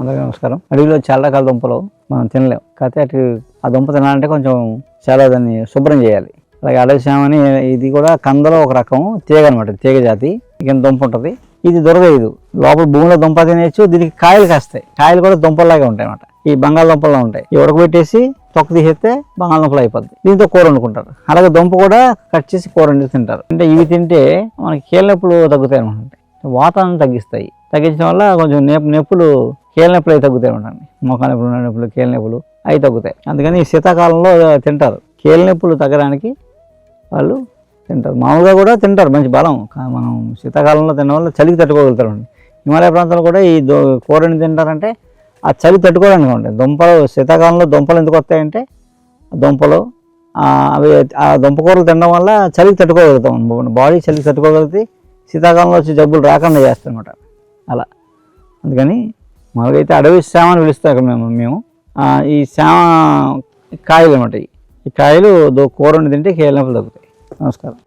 అందరికీ నమస్కారం. అడవిలో చాలా రకాల దుంపలు మనం తినలేం. కాకపోతే అటు ఆ దుంప తినాలంటే కొంచెం చాలా దాన్ని శుభ్రం చేయాలి. అలాగే అడవి శామని ఇది కూడా కందలో ఒక రకం తీగ అనమాట తీగ జాతి. ఇక దుంప ఉంటుంది. ఇది దొరకదు. లోపల భూమిలో దుంప తినేయచ్చు దీనికి కాయలు కాస్తాయి. కాయలు కూడా దుంపల్లాగే ఉంటాయి అన్నమాట. ఈ బంగాళదుంపల్లో ఉంటాయి. ఈ ఉడకబెట్టేసి తొక్క తీసేస్తే బంగాళదుంపలు అయిపోద్ది. దీంతో కూర వండుకుంటారు. అలాగే దుంప కూడా కట్ చేసి కూర వండి తింటారు. అంటే ఇవి తింటే మనకి కీళ్ళ నొప్పులు తగ్గుతాయి అనమాట వాతావరణం తగ్గిస్తాయి. తగ్గించడం వల్ల కొంచెం నొప్పి నొప్పులు కీళ్ళ నొప్పులు అవి తగ్గుతాయి ఉండండి మొక్క నొప్పులు నొప్పులు కీళ్ళ నొప్పులు అవి తగ్గుతాయి. అందుకని ఈ శీతాకాలంలో తింటారు. కీళ్ళ నొప్పులు తగ్గడానికి వాళ్ళు తింటారు. మామూలుగా కూడా తింటారు. మంచి బలం. మనం శీతాకాలంలో తినడం వల్ల చలికి తట్టుకోగలుగుతారు హిమాలయ ప్రాంతాలు కూడా ఈ దో కూరని తింటారంటే ఆ చలి తట్టుకోవడానికి ఉంటాయి. దుంపలు శీతాకాలంలో దుంపలు ఎందుకు వస్తాయంటే దుంపలు అవి ఆ దుంపకూరలు తినడం వల్ల చలికి తట్టుకోగలుగుతాం. బాడీ చలికి తట్టుకోగలిగితే శీతాకాలంలో వచ్చి జబ్బులు రాకుండా చేస్తామన్నమాట అలా. అందుకని మామూలుగా అయితే అడవి శ్యామ అని పిలుస్తాం మేము మేము. ఈ శ్యామ కాయలు అనమాట ఈ కాయలు కూర వండి తింటే కేళ్ళ నొప్పులు తగ్గుతాయి నమస్కారం.